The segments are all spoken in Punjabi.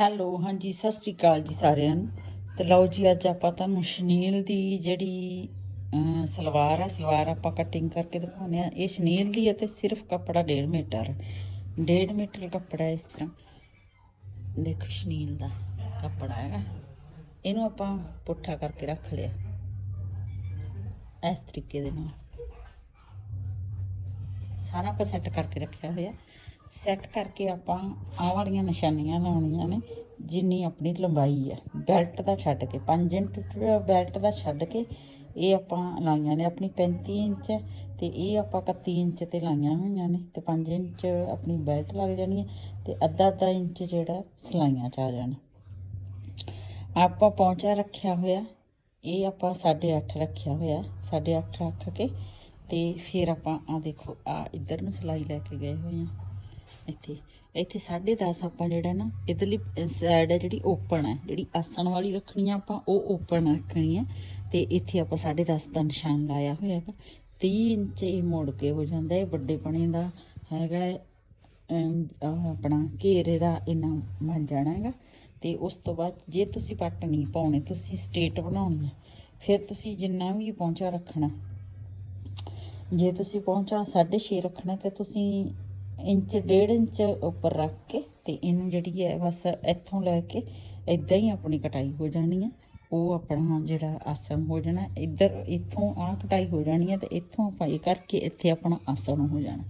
ਹੈਲੋ ਹਾਂਜੀ, ਸਤਿ ਸ੍ਰੀ ਅਕਾਲ ਜੀ ਸਾਰਿਆਂ ਨੂੰ। ਤੇ ਲਓ ਜੀ, ਅੱਜ ਆਪਾਂ ਤੁਹਾਨੂੰ ਸ਼ਨੀਲ ਦੀ ਜਿਹੜੀ ਸਲਵਾਰ ਹੈ ਸਲਵਾਰ ਆਪਾਂ ਕਟਿੰਗ ਕਰਕੇ ਦਿਖਾਉਂਦੇ ਆ ਇਹ ਸ਼ਨੀਲ ਦੀ ਹੈ ਤੇ ਸਿਰਫ ਕੱਪੜਾ 1.5 ਮੀਟਰ। 1.5 ਮੀਟਰ ਕੱਪੜਾ ਇਸ ਤਰ੍ਹਾਂ। ਦੇਖੋ ਸ਼ਨੀਲ ਦਾ ਕੱਪੜਾ ਹੈਗਾ। ਇਹਨੂੰ ਆਪਾਂ ਪੁੱਠਾ ਕਰਕੇ ਰੱਖ ਲਿਆ। ਇਸ ਤਰੀਕੇ ਦੇ ਨਾਲ। ਸਾਰਾ ਕੁਝ ਸੈੱਟ ਕਰਕੇ ਰੱਖਿਆ ਹੋਇਆ। ਸੈੱਟ ਕਰਕੇ ਆਪਾਂ ਆਹ ਵਾਲੀਆਂ ਨਿਸ਼ਾਨੀਆਂ ਲਾਉਣੀਆਂ ਨੇ, ਜਿੰਨੀ ਆਪਣੀ ਲੰਬਾਈ ਹੈ ਬੈਲਟ ਦਾ ਛੱਡ ਕੇ 5 ਇੰਚ ਬੈਲਟ ਦਾ ਛੱਡ ਕੇ ਇਹ ਆਪਾਂ ਲਾਈਆਂ ਨੇ ਆਪਣੀ 35 ਇੰਚ ਹੈ ਤੇ ਇਹ ਆਪਾਂ 31 ਇੰਚ ਤੇ ਲਾਈਆਂ ਹੋਈਆਂ ਨੇ ਤੇ 5 ਇੰਚ ਆਪਣੀ ਬੈਲਟ ਲੱਗ ਜਾਣੀ ਹੈ ਤੇ ਅੱਧਾ ਅੱਧਾ ਇੰਚ ਜਿਹੜਾ ਸਲਾਈਆਂ ਚ ਆ ਜਾਣਾ। ਆਪਾਂ ਪਹੁੰਚਾ ਰੱਖਿਆ ਹੋਇਆ, ਇਹ ਆਪਾਂ 8.5 ਰੱਖਿਆ ਹੋਇਆ 8.5 ਰੱਖ ਕੇ ਤੇ ਫਿਰ ਆਪਾਂ ਆ ਦੇਖੋ ਆ ਇੱਧਰ ਨੂੰ ਸਲਾਈ ਲੈ ਕੇ ਗਏ ਹੋਏ ਆ। ਇੱਥੇ। ਇੱਥੇ 10.5 ਆਪਾਂ ਜਿਹੜਾ ਨਾ, ਇਧਰਲੀ ਸਾਈਡ ਹੈ ਜਿਹੜੀ ਓਪਨ ਹੈ ਜਿਹੜੀ ਆਸਣ ਵਾਲੀ ਰੱਖਣੀ ਆ ਆਪਾਂ, ਉਹ ਓਪਨ ਰੱਖਣੀ ਹੈ ਤੇ ਇੱਥੇ ਆਪਾਂ 10.5 ਦਾ ਨਿਸ਼ਾਨ ਲਾਇਆ ਹੋਇਆ ਹੈਗਾ। 30 ਇੰਚ ਇਹ ਮੋੜ ਕੇ ਹੋ ਜਾਂਦਾ ਹੈ ਵੱਡੇ ਪਣੇ ਦਾ ਹੈਗਾ। ਆਪਣਾ ਘੇਰੇ ਦਾ ਇੰਨਾ ਬਣ ਜਾਣਾ ਹੈਗਾ। ਤੇ ਉਸ ਤੋਂ ਬਾਅਦ ਜੇ ਤੁਸੀਂ ਪੱਟ ਨਹੀਂ ਪਾਉਣੇ, ਤੁਸੀਂ ਸਟੇਟ ਬਣਾਉਣੀ ਹੈ ਫਿਰ ਤੁਸੀਂ ਜਿੰਨਾ ਵੀ ਪਹੁੰਚਾ ਰੱਖਣਾ, ਜੇ ਤੁਸੀਂ ਪਹੁੰਚਾ 6.5 ਰੱਖਣਾ, ਤੇ ਤੁਸੀਂ ਇੰਚ, ਡੇਢ ਇੰਚ ਉੱਪਰ ਰੱਖ ਕੇ ਤੇ ਇਹਨੂੰ ਜਿਹੜੀ ਹੈ ਬਸ ਇੱਥੋਂ ਲੈ ਕੇ ਇਦਾਂ ਹੀ ਆਪਣੀ ਕਟਾਈ ਹੋ ਜਾਣੀ ਹੈ ਉਹ ਆਪਣਾ ਜਿਹੜਾ ਆਸਣ ਹੋ ਜਾਣਾ, ਇੱਧਰ ਇੱਥੋਂ ਆਹ ਕਟਾਈ ਹੋ ਜਾਣੀ ਹੈ ਤੇ ਇੱਥੋਂ ਆਪਾਂ ਇਹ ਕਰਕੇ ਇੱਥੇ ਆਪਣਾ ਆਸਣ ਹੋ ਜਾਣਾ।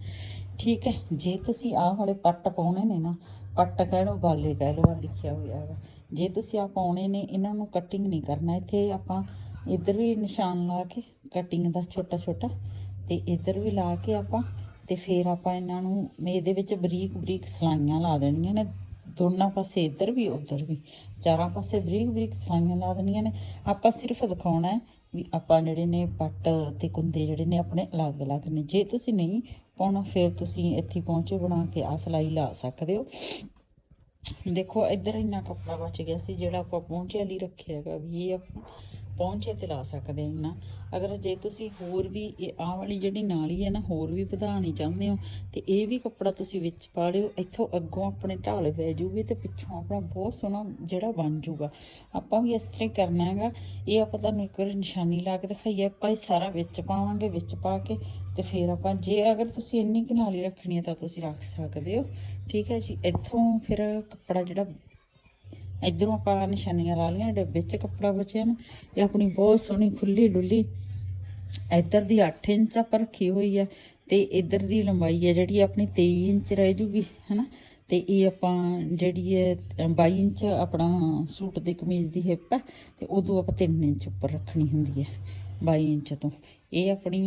ਠੀਕ ਹੈ, ਜੇ ਤੁਸੀਂ ਆਹ ਵਾਲੇ ਪੱਟ ਪਾਉਣੇ ਨੇ ਨਾ, ਪੱਟ ਕਹਿ ਲਓ, ਬਾਲੇ ਕਹਿ ਲਓ ਆ ਲਿਖਿਆ ਹੋਇਆ ਹੈਗਾ ਜੇ ਤੁਸੀਂ ਆ ਪਾਉਣੇ ਨੇ, ਇਹਨਾਂ ਨੂੰ ਕਟਿੰਗ ਨਹੀਂ ਕਰਨਾ। ਇੱਥੇ ਆਪਾਂ ਇੱਧਰ ਵੀ ਨਿਸ਼ਾਨ ਲਾ ਕੇ ਕਟਿੰਗ ਦਾ ਛੋਟਾ ਛੋਟਾ ਤੇ ਇੱਧਰ ਵੀ ਲਾ ਕੇ ਆਪਾਂ ਤੇ ਫਿਰ ਆਪਾਂ ਇਹਨਾਂ ਨੂੰ ਇਹਦੇ ਵਿੱਚ ਬਰੀਕ ਬਰੀਕ ਸਲਾਈਆਂ ਲਾ ਦੇਣੀਆਂ ਨੇ। ਦੋਨਾਂ ਪਾਸੇ ਇੱਧਰ ਵੀ, ਉੱਧਰ ਵੀ। ਚਾਰਾਂ ਪਾਸੇ ਬਰੀਕ ਬਰੀਕ ਸਲਾਈਆਂ ਲਾ ਦੇਣੀਆਂ ਨੇ। ਆਪਾਂ ਸਿਰਫ ਦਿਖਾਉਣਾ ਹੈ ਵੀ ਆਪਾਂ ਜਿਹੜੇ ਨੇ ਪੱਟ ਤੇ ਕੁੰਦੇ ਜਿਹੜੇ ਨੇ ਆਪਣੇ ਅਲੱਗ ਅਲੱਗ ਨੇ। ਜੇ ਤੁਸੀਂ ਨਹੀਂ ਪਾਉਣਾ, ਫਿਰ ਤੁਸੀਂ ਇੱਥੇ ਪਹੁੰਚੇ ਬਣਾ ਕੇ ਆ ਸਲਾਈ ਲਾ ਸਕਦੇ ਹੋ। ਦੇਖੋ, ਇੱਧਰ ਇੰਨਾ ਕੱਪੜਾ ਬਚ ਗਿਆ ਸੀ ਜਿਹੜਾ ਆਪਾਂ ਪਹੁੰਚੇ ਲਈ ਰੱਖਿਆ ਹੈਗਾ ਵੀ ਇਹ ਆਪਾਂ ਪਹੁੰਚੇ ਤੇ ਲਾ ਸਕਦੇ ਹਾਂ ਇੰਨਾ ਅਗਰ ਜੇ ਤੁਸੀਂ ਹੋਰ ਵੀ ਇਹ ਆਹ ਵਾਲੀ ਜਿਹੜੀ ਨਾਲੀ ਹੈ ਨਾ, ਹੋਰ ਵੀ ਵਧਾਉਣੀ ਚਾਹੁੰਦੇ ਹੋ, ਤੇ ਇਹ ਵੀ ਕੱਪੜਾ ਤੁਸੀਂ ਵਿੱਚ ਪਾ ਲਿਓ। ਇੱਥੋਂ ਅੱਗੋਂ ਆਪਣੇ ਢਾਲ ਪੈ ਜੂਗੀ ਤੇ ਪਿੱਛੋਂ ਆਪਣਾ ਬਹੁਤ ਸੋਹਣਾ ਜਿਹੜਾ ਬਣ ਜੂਗਾ। ਆਪਾਂ ਵੀ ਇਸ ਤਰ੍ਹਾਂ ਹੀ ਕਰਨਾ ਹੈਗਾ। ਇਹ ਆਪਾਂ ਤੁਹਾਨੂੰ ਇੱਕ ਵਾਰੀ ਨਿਸ਼ਾਨੀ ਲਾ ਕੇ ਦਿਖਾਈ ਹੈ ਆਪਾਂ ਇਹ ਸਾਰਾ ਵਿੱਚ ਪਾਵਾਂਗੇ, ਵਿੱਚ ਪਾ ਕੇ ਤੇ ਫਿਰ ਆਪਾਂ ਜੇ ਅਗਰ ਤੁਸੀਂ ਇੰਨੀ ਕੁ ਨਾਲੀ ਰੱਖਣੀ ਹੈ ਤਾਂ ਤੁਸੀਂ ਰੱਖ ਸਕਦੇ ਹੋ। ਠੀਕ ਹੈ ਜੀ। ਇੱਥੋਂ ਫਿਰ ਕੱਪੜਾ ਜਿਹੜਾ ਇਧਰੋਂ ਆਪਾਂ ਨਿਸ਼ਾਨੀਆਂ ਲਾ ਲਈਆਂ ਜਿਹੜੇ ਵਿੱਚ ਕੱਪੜਾ ਬਚਿਆ ਨਾ ਇਹ ਆਪਣੀ ਬਹੁਤ ਸੋਹਣੀ ਖੁੱਲੀ ਡੁੱਲੀ। ਇੱਧਰ ਦੀ 8 ਇੰਚ ਆਪਾਂ ਰੱਖੀ ਹੋਈ ਹੈ ਤੇ ਇੱਧਰ ਦੀ ਲੰਬਾਈ ਹੈ ਜਿਹੜੀ ਆਪਣੀ 23 ਇੰਚ ਰਹਿ ਜੂਗੀ ਹਨਾ? ਤੇ ਇਹ ਆਪਾਂ ਜਿਹੜੀ ਹੈ ਅ, 22 ਇੰਚ ਆਪਣਾ ਸੂਟ ਦੀ ਕਮੀਜ਼ ਦੀ ਹਿੱਪ ਹੈ ਤੇ ਉਦੋਂ ਆਪਾਂ 3 ਇੰਚ ਉੱਪਰ ਰੱਖਣੀ ਹੁੰਦੀ ਹੈ 22 ਇੰਚ ਤੋਂ। ਇਹ ਆਪਣੀ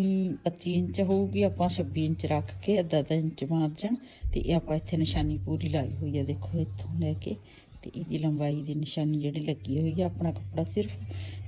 25 ਇੰਚ ਹੋਊਗੀ ਆਪਾਂ 26 ਇੰਚ ਰੱਖ ਕੇ ਅੱਧਾ ਅੱਧਾ ਇੰਚ ਮਾਰਜਨ ਤੇ ਇਹ ਆਪਾਂ ਇੱਥੇ ਨਿਸ਼ਾਨੀ ਪੂਰੀ ਲਾਈ ਹੋਈ ਹੈ ਦੇਖੋ ਇੱਥੋਂ ਲੈ ਕੇ। ਤੇ ਇਹਦੀ ਲੰਬਾਈ ਦੀ ਨਿਸ਼ਾਨੀ ਜਿਹੜੀ ਲੱਗੀ ਹੋਈ ਆ, ਆਪਣਾ ਕੱਪੜਾ ਸਿਰਫ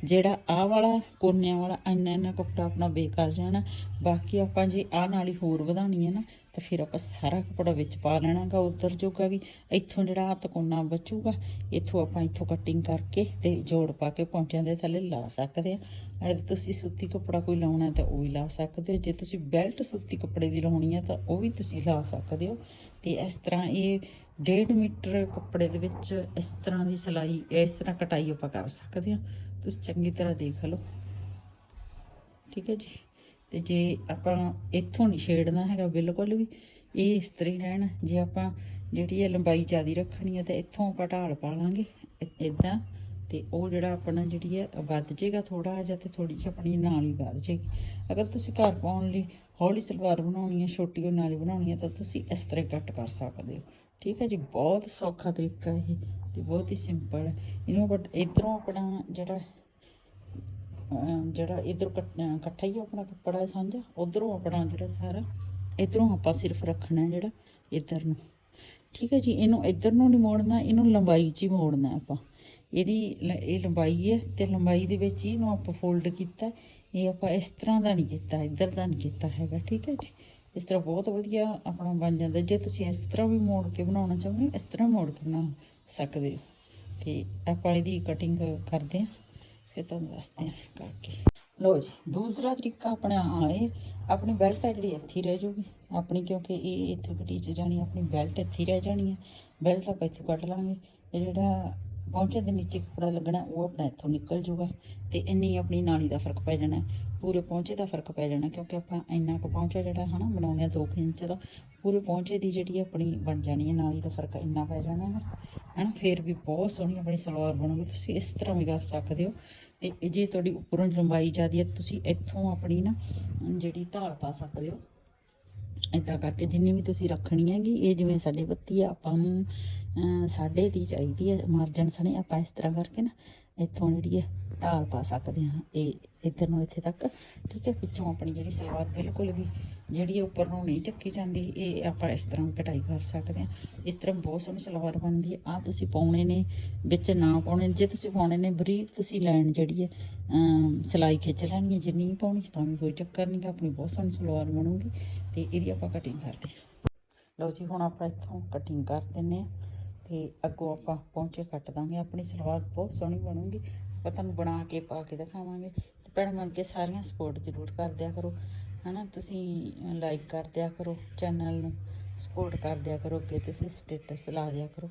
ਜਿਹੜਾ ਆਹ ਵਾਲਾ ਕੋਨਿਆਂ ਵਾਲਾ, ਇੰਨਾ ਇੰਨਾ ਕੱਪੜਾ ਆਪਣਾ ਬੇਕਾਰ ਜਾਣਾ। ਬਾਕੀ ਆਪਾਂ ਜੇ ਆਹ ਨਾਲ ਹੀ ਹੋਰ ਵਧਾਉਣੀ ਹੈ ਨਾ, ਤਾਂ ਫਿਰ ਆਪਾਂ ਸਾਰਾ ਕੱਪੜਾ ਵਿੱਚ ਪਾ ਲੈਣਾਗਾ ਉਧਰ ਜੋਗਾ ਵੀ। ਇੱਥੋਂ ਜਿਹੜਾ ਹੱਥ ਕੋਨਾ ਬਚੂਗਾ, ਇੱਥੋਂ ਆਪਾਂ ਇੱਥੋਂ ਕਟਿੰਗ ਕਰਕੇ ਤੇ ਜੋੜ ਪਾ ਕੇ ਪੌਂਚਿਆਂ ਦੇ ਥੱਲੇ ਲਾ ਸਕਦੇ ਆ। ਅਗਰ ਤੁਸੀਂ ਸੂਤੀ ਕੱਪੜਾ ਕੋਈ ਲਾਉਣਾ ਤਾਂ ਉਹ ਵੀ ਲਾ ਸਕਦੇ ਹੋ। ਜੇ ਤੁਸੀਂ ਬੈਲਟ ਸੂਤੀ ਕੱਪੜੇ ਦੀ ਲਾਉਣੀ ਹੈ ਤਾਂ ਉਹ ਵੀ ਤੁਸੀਂ ਲਾ ਸਕਦੇ ਹੋ। ਤੇ ਇਸ ਤਰ੍ਹਾਂ ਇਹ 1.5 ਮੀਟਰ ਕੱਪੜੇ ਦੇ ਵਿੱਚ ਇਸ ਤਰ੍ਹਾਂ ਦੀ ਸਿਲਾਈ, ਇਸ ਤਰ੍ਹਾਂ ਕਟਾਈ ਆਪਾਂ ਕਰ ਸਕਦੇ ਹਾਂ। ਤੁਸੀਂ ਚੰਗੀ ਤਰ੍ਹਾਂ ਦੇਖ ਲਓ। ਠੀਕ ਹੈ ਜੀ? ਤੇ ਜੇ ਆਪਾਂ ਇੱਥੋਂ ਨਹੀਂ ਛੇੜਨਾ ਹੈਗਾ ਬਿਲਕੁਲ ਵੀ, ਇਹ ਇਸ ਤਰ੍ਹਾਂ ਹੀ ਰਹਿਣਾ। ਜੇ ਆਪਾਂ ਜਿਹੜੀ ਇਹ ਲੰਬਾਈ ਜ਼ਿਆਦੀ ਰੱਖਣੀ ਹੈ ਤਾਂ ਇੱਥੋਂ ਆਪਾਂ ਢਾਲ ਪਾ ਲਾਂਗੇ ਇਦਾਂ ਤੇ ਉਹ ਜਿਹੜਾ ਆਪਣਾ ਜਿਹੜੀ ਹੈ ਵੱਧ ਜਾਏਗਾ ਥੋੜਾ ਜਿਹਾ ਤੇ ਥੋੜੀ ਜਿਹੀ ਆਪਣੀ ਨਾਲ ਹੀ ਵੱਧ ਜਾਏਗੀ। ਅਗਰ ਤੁਸੀਂ ਘਰ ਪਾਉਣ ਲਈ ਹੌਲੀ ਸਲਵਾਰ ਬਣਾਉਣੀ ਹੈ ਛੋਟੀ ਉਹ ਨਾਲ ਹੀ ਬਣਾਉਣੀ ਹੈ ਤਾਂ ਤੁਸੀਂ ਇਸ ਤਰ੍ਹਾਂ ਕੱਟ ਕਰ ਸਕਦੇ ਹੋ। ਠੀਕ ਹੈ ਜੀ, ਬਹੁਤ ਸੌਖਾ ਤਰੀਕਾ ਇਹ ਤੇ ਬਹੁਤ ਹੀ ਸਿੰਪਲ ਹੈ। ਇਹਨੂੰ ਬਟ ਇਧਰੋਂ ਆਪਣਾ ਜਿਹੜਾ ਅਮ ਜਿਹੜਾ ਇਧਰ ਇਕੱਠਾ ਹੀ ਆਪਣਾ ਕੱਪੜਾ ਹੈ ਸਾਂਝਾ, ਉਧਰੋਂ ਆਪਣਾ ਜਿਹੜਾ ਸਾਰਾ, ਇਧਰੋਂ ਆਪਾਂ ਸਿਰਫ ਰੱਖਣਾ ਜਿਹੜਾ ਇਧਰ ਨੂੰ। ਠੀਕ ਹੈ ਜੀ, ਇਹਨੂੰ ਇਧਰ ਨੂੰ ਨਹੀਂ ਮੋੜਨਾ, ਇਹਨੂੰ ਲੰਬਾਈ 'ਚ ਹੀ ਮੋੜਨਾ ਆਪਾਂ। ਇਹਦੀ ਇਹ ਲੰਬਾਈ ਹੈ ਤੇ ਲੰਬਾਈ ਦੇ ਵਿੱਚ ਹੀ ਇਹਨੂੰ ਆਪਾਂ ਫੋਲਡ ਕੀਤਾ। ਇਹ ਆਪਾਂ ਇਸ ਤਰ੍ਹਾਂ ਦਾ ਨਹੀਂ ਕੀਤਾ, ਇੱਧਰ ਦਾ ਨਹੀਂ ਕੀਤਾ ਹੈਗਾ, ਠੀਕ ਹੈ ਜੀ। ਇਸ ਤਰ੍ਹਾਂ ਬਹੁਤ ਵਧੀਆ ਆਪਣਾ ਬਣ ਜਾਂਦਾ। ਜੇ ਤੁਸੀਂ ਇਸ ਤਰ੍ਹਾਂ ਵੀ ਮੋੜ ਕੇ ਬਣਾਉਣਾ ਚਾਹੁੰਦੇ ਹੋ ਇਸ ਤਰ੍ਹਾਂ ਮੋੜ ਕੇ ਬਣਾ ਸਕਦੇ ਹੋ। ਤੇ ਆਪਾਂ ਇਹਦੀ ਕਟਿੰਗ ਕਰਦੇ ਹਾਂ, ਫਿਰ ਤੁਹਾਨੂੰ ਦੱਸਦੇ ਹਾਂ ਕਰਕੇ। ਲੋ ਜੀ, ਦੂਸਰਾ ਤਰੀਕਾ ਆਪਣਾ ਆਏ ਆਪਣੀ ਬੈਲਟ ਹੈ ਜਿਹੜੀ ਇੱਥੇ ਰਹਿ ਜਾਊਗੀ। ਆਪਣੀ ਕਿਉਂਕਿ ਇਹ ਇੱਥੇ ਘਟੀ ਚ ਜਾਣੀ, ਆਪਣੀ ਬੈਲਟ ਇੱਥੇ ਰਹਿ ਜਾਣੀ ਹੈ। ਬੈਲਟ ਆਪਾਂ ਇੱਥੇ ਕੱਟ ਲਾਂਗੇ। ਇਹ ਜਿਹੜਾ ਪਹੁੰਚੇ ਦੇ ਨੀਚੇ ਕੱਪੜਾ ਲੱਗਣਾ, ਉਹ ਆਪਣਾ ਇੱਥੋਂ ਨਿਕਲ ਜੂਗਾ ਤੇ ਇੰਨੀ ਆਪਣੀ ਨਾਲੀ ਦਾ ਫ਼ਰਕ ਪੈ ਜਾਣਾ, ਪੂਰੇ ਪਹੁੰਚੇ ਦਾ ਫ਼ਰਕ ਪੈ ਜਾਣਾ, ਕਿਉਂਕਿ ਆਪਾਂ ਇੰਨਾ ਕੁ ਪਹੁੰਚਾ ਜਿਹੜਾ ਹਨਾ ਬਣਾਉਂਦੇ ਆ 2 ਇੰਚ ਦਾ, ਪੂਰੇ ਪਹੁੰਚੇ ਦੀ ਜਿਹੜੀ ਆਪਣੀ ਬਣ ਜਾਣੀ ਹੈ ਨਾਲੀ ਦਾ ਫ਼ਰਕ ਇੰਨਾ ਪੈ ਜਾਣਾ ਹੈ, ਹਨਾ, ਫਿਰ ਵੀ ਬਹੁਤ ਸੋਹਣੀ ਆਪਣੀ ਸਲਵਾਰ ਬਣੂਗੀ, ਤੁਸੀਂ ਇਸ ਤਰ੍ਹਾਂ ਵੀ ਕਰ ਸਕਦੇ ਹੋ, ਤੇ ਜੇ ਤੁਹਾਡੀ ਉੱਪਰੋਂ ਲੰਬਾਈ ਜ਼ਿਆਦੀ ਹੈ, ਤੁਸੀਂ ਇੱਥੋਂ ਆਪਣੀ ਨਾ ਜਿਹੜੀ ਢਾਲ ਪਾ ਸਕਦੇ ਹੋ ਇੱਦਾਂ ਕਰਕੇ ਜਿੰਨੀ ਵੀ ਤੁਸੀਂ ਰੱਖਣੀ ਹੈਗੀ ਇਹ ਜਿਵੇਂ ਸਾਡੇ ਬੱਤੀ ਆ ਆਪਾਂ ਨੂੰ ਅਹ, ਸਾਢੇ ਦੀ ਚਾਹੀਦੀ ਹੈ ਮਾਰਜਨ ਸਣੇ ਆਪਾਂ ਇਸ ਤਰ੍ਹਾਂ ਕਰਕੇ ਨਾ ਇੱਥੋਂ ਜਿਹੜੀ ਹੈ ਢਾਲ ਪਾ ਸਕਦੇ ਹਾਂ ਇਹ ਇੱਧਰ ਨੂੰ ਇੱਥੇ ਤੱਕ ਠੀਕ ਹੈ ਪਿੱਛੋਂ ਆਪਣੀ ਜਿਹੜੀ ਸਲਵਾਰ ਬਿਲਕੁਲ ਵੀ ਜਿਹੜੀ ਹੈ ਉੱਪਰ ਨੂੰ ਨਹੀਂ ਢੱਕੀ ਜਾਂਦੀ ਇਹ ਆਪਾਂ ਇਸ ਤਰ੍ਹਾਂ ਕਟਾਈ ਕਰ ਸਕਦੇ ਹਾਂ। ਇਸ ਤਰ੍ਹਾਂ ਬਹੁਤ ਸੋਹਣੀ ਸਲਵਾਰ ਬਣਦੀ ਹੈ। ਆ ਤੁਸੀਂ ਪਾਉਣੇ ਨੇ ਵਿੱਚ ਨਾ ਪਾਉਣੇ ਜੇ ਤੁਸੀਂ ਪਾਉਣੇ ਨੇ ਬਰੀਕ ਤੁਸੀਂ ਲਾਈਨ ਜਿਹੜੀ ਹੈ ਅਮ, ਸਿਲਾਈ ਖਿੱਚ ਲੈਣੀ ਹੈ ਜੇ ਨਹੀਂ ਪਾਉਣੀ ਤਾਂ ਵੀ ਕੋਈ ਚੱਕਰ ਨਹੀਂ ਆਪਣੀ ਬਹੁਤ ਸੋਹਣੀ ਸਲਵਾਰ ਬਣੂਗੀ ਤੇ ਇਹਦੀ ਆਪਾਂ ਕਟਿੰਗ ਕਰਦੇ ਹਾਂ। ਲਓ ਜੀ ਹੁਣ ਆਪਾਂ ਇੱਥੋਂ ਕਟਿੰਗ ਕਰ ਦਿੰਨੇ ਆ ਤੇ ਅੱਗੋਂ ਆਪਾਂ ਪਹੁੰਚੇ ਕੱਟ ਦਾਂਗੇ। ਆਪਣੀ ਸਲਵਾਰ ਬਹੁਤ ਸੋਹਣੀ ਬਣੂਗੀ। ਆਪਾਂ ਤੁਹਾਨੂੰ ਬਣਾ ਕੇ ਪਾ ਕੇ ਦਿਖਾਵਾਂਗੇ। ਤੇ ਭੈਣ ਬਣ ਕੇ ਸਾਰੀਆਂ ਸਪੋਰਟ ਜ਼ਰੂਰ ਕਰ ਦਿਆ ਕਰੋ। ਹਨਾ ਤੁਸੀਂ ਲਾਈਕ ਕਰ ਦਿਆ ਕਰੋ ਚੈਨਲ ਨੂੰ ਸਪੋਰਟ ਕਰ ਦਿਆ ਕਰੋ ਅੱਗੇ ਤੁਸੀਂ ਸਟੇਟਸ ਲਾ ਦਿਆ ਕਰੋ।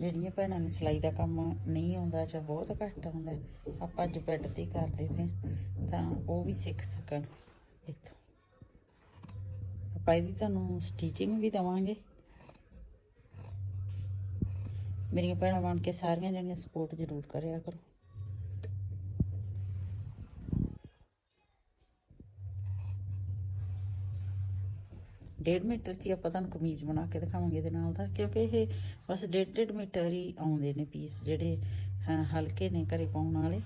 ਜਿਹੜੀਆਂ ਭੈਣਾਂ ਨੂੰ ਸਿਲਾਈ ਦਾ ਕੰਮ ਨਹੀਂ ਆਉਂਦਾ ਜਾਂ ਬਹੁਤ ਘੱਟ ਆਉਂਦਾ ਆਪਾਂ ਅੱਜ ਬੈੱਡ ਤੇ ਕਰਦੇ ਪਏ ਹਾਂ, ਤਾਂ ਉਹ ਵੀ ਸਿੱਖ ਸਕਣ ਇੱਥੋਂ। ਆਪਾਂ ਇਹਦੀ ਤੁਹਾਨੂੰ ਸਟਿਚਿੰਗ ਵੀ ਦਵਾਂਗੇ। ਮੇਰੀਆਂ ਭੈਣਾਂ ਬਣ ਕੇ ਸਾਰੀਆਂ ਜਿਹੜੀਆਂ ਸਪੋਰਟ ਜ਼ਰੂਰ ਕਰਿਆ ਕਰੋ। ਡੇਢ ਮੀਟਰ 'ਚ ਹੀ ਆਪਾਂ ਤੁਹਾਨੂੰ ਕਮੀਜ਼ ਬਣਾ ਕੇ ਦਿਖਾਵਾਂਗੇ ਇਹਦੇ ਨਾਲ ਦਾ, ਕਿਉਂਕਿ ਇਹ ਬਸ ਡੇਢ ਡੇਢ ਮੀਟਰ ਹੀ ਆਉਂਦੇ ਨੇ ਪੀਸ ਜਿਹੜੇ ਹਲਕੇ ਨੇ ਘਰੇ ਪਾਉਣ ਵਾਲੇ।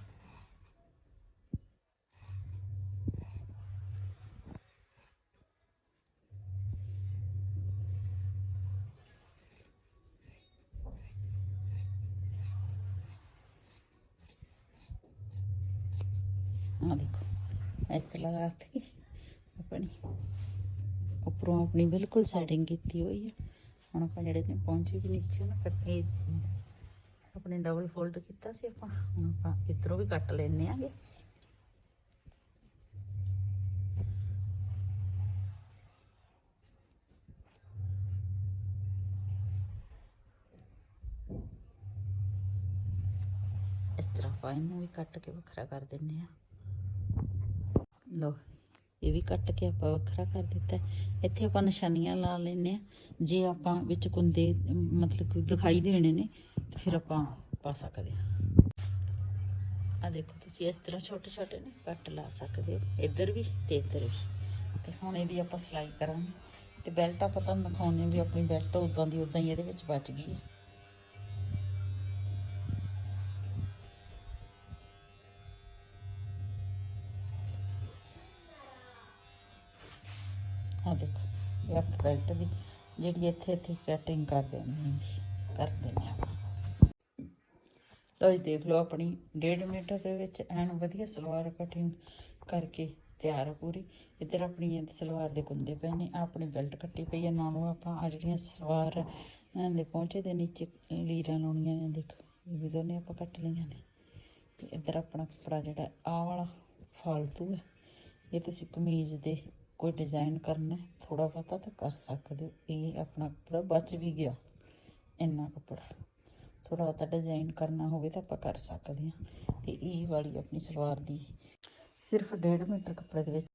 ਆ ਦੇਖੋ, ਇਸ ਤਰ੍ਹਾਂ ਰੱਖ ਕੇ ਆਪਣੀ। ਉੱਪਰੋਂ ਆਪਣੀ ਬਿਲਕੁਲ ਸੈਟਿੰਗ ਕੀਤੀ ਹੋਈ ਹੈ ਹੁਣ ਆਪਾਂ ਜਿਹੜੇ ਨੇ ਪਹੁੰਚੇ ਵੀ ਨੀਚੇ ਨਾ ਕੱਟੇ ਆਪਣੇ ਡਬਲ ਫੋਲਡ ਕੀਤਾ ਸੀ ਆਪਾਂ ਹੁਣ ਆਪਾਂ ਇਧਰੋਂ ਵੀ ਕੱਟ ਲੈਣੇ ਆਗੇ ਇਸ ਤਰ੍ਹਾਂ ਆਪਾਂ ਇਹਨੂੰ ਵੀ ਕੱਟ ਕੇ ਵੱਖਰਾ ਕਰ ਦਿੰਨੇ ਆ ਲੋ ਇਹ ਵੀ ਕੱਟ ਕੇ ਆਪਾਂ ਵੱਖਰਾ ਕਰ ਦਿੱਤਾ ਇੱਥੇ ਆਪਾਂ ਨਿਸ਼ਾਨੀਆਂ ਲਾ ਲੈਨੇ ਆ ਜੇ ਆਪਾਂ ਵਿੱਚ ਕੁੰਦੇ, ਮਤਲਬ ਕਿ ਦਿਖਾਈ ਦੇਣੇ ਨੇ, ਤਾਂ ਫਿਰ ਆਪਾਂ ਪਾ ਸਕਦੇ ਆ ਆ ਦੇਖੋ ਤੁਸੀਂ ਇਸ ਤਰ੍ਹਾਂ ਛੋਟੇ ਛੋਟੇ ਨੇ, ਕੱਟ ਲਾ ਸਕਦੇ ਹੋ। ਇੱਧਰ ਵੀ ਤੇ ਇੱਧਰ ਵੀ। ਤੇ ਹੁਣ ਇਹਦੀ ਆਪਾਂ ਸਿਲਾਈ ਕਰਾਂਗੇ। ਤੇ ਬੈਲਟ ਆਪਾਂ ਤੁਹਾਨੂੰ ਦਿਖਾਉਂਦੇ ਹਾਂ ਵੀ ਆਪਣੀ ਬੈਲਟ ਉਦਾਂ ਦੀ ਉਦਾਂ ਹੀ ਇਹਦੇ ਵਿੱਚ ਬਚ ਗਈ ਹੈ। ਆ ਦੇਖੋ ਇਹ ਆਪ ਬੈਲਟ ਦੀ ਜਿਹੜੀ ਇੱਥੇ ਇੱਥੇ ਕਟਿੰਗ ਕਰ ਦੇਣੀ ਹੈ ਕਰ ਦੇਣੀ ਆਪਾਂ ਜੀ ਦੇਖ ਲਓ ਆਪਣੀ ਡੇਢ ਮਿੰਟ ਦੇ ਵਿੱਚ ਐਨ ਵਧੀਆ ਸਲਵਾਰ ਕਟਿੰਗ ਕਰਕੇ ਤਿਆਰ ਆ ਪੂਰੀ। ਇੱਧਰ ਆਪਣੀ ਸਲਵਾਰ ਦੇ ਕੁੰਦੇ ਪਏ ਨੇ ਆਪਣੀ ਬੈਲਟ ਕੱਟੀ ਪਈ ਹੈ ਨਾਲੋਂ ਆਪਾਂ ਆ ਜਿਹੜੀਆਂ ਸਲਵਾਰ ਅਹ, ਦੇ ਪਹੁੰਚੇ ਦੇ ਨੀਚੇ ਲੀਰਾਂ ਲਾਉਣੀਆਂ ਨੇ ਦੇਖੋ ਇਹ ਵੀ ਦੋਨੇ ਆਪਾਂ ਕੱਟ ਲਈਆਂ ਨੇ। ਤੇ ਇੱਧਰ ਆਪਣਾ ਕੱਪੜਾ ਜਿਹੜਾ ਆਹ ਵਾਲਾ ਫਾਲਤੂ ਹੈ ਇਹ ਤੁਸੀਂ ਕਮੀਜ਼ ਦੇ ਕੋਈ ਡਿਜ਼ਾਈਨ ਕਰਨਾ ਥੋੜਾ ਬਹੁਤਾ ਤਾਂ ਕਰ ਸਕਦੇ ਹੋ। ਇਹ ਆਪਣਾ ਕੱਪੜਾ ਬਚ ਵੀ ਗਿਆ, ਇੰਨਾ ਕੱਪੜਾ। ਥੋੜਾ ਬਹੁਤਾ ਡਿਜ਼ਾਈਨ ਕਰਨਾ ਹੋਵੇ ਤਾਂ ਆਪਾਂ ਕਰ ਸਕਦੇ ਹਾਂ। ਤੇ ਇਹ ਵਾਲੀ ਆਪਣੀ ਸਲਵਾਰ ਦੀ ਸਿਰਫ 1.5 ਮੀਟਰ ਕੱਪੜੇ ਦੇ ਵਿੱਚ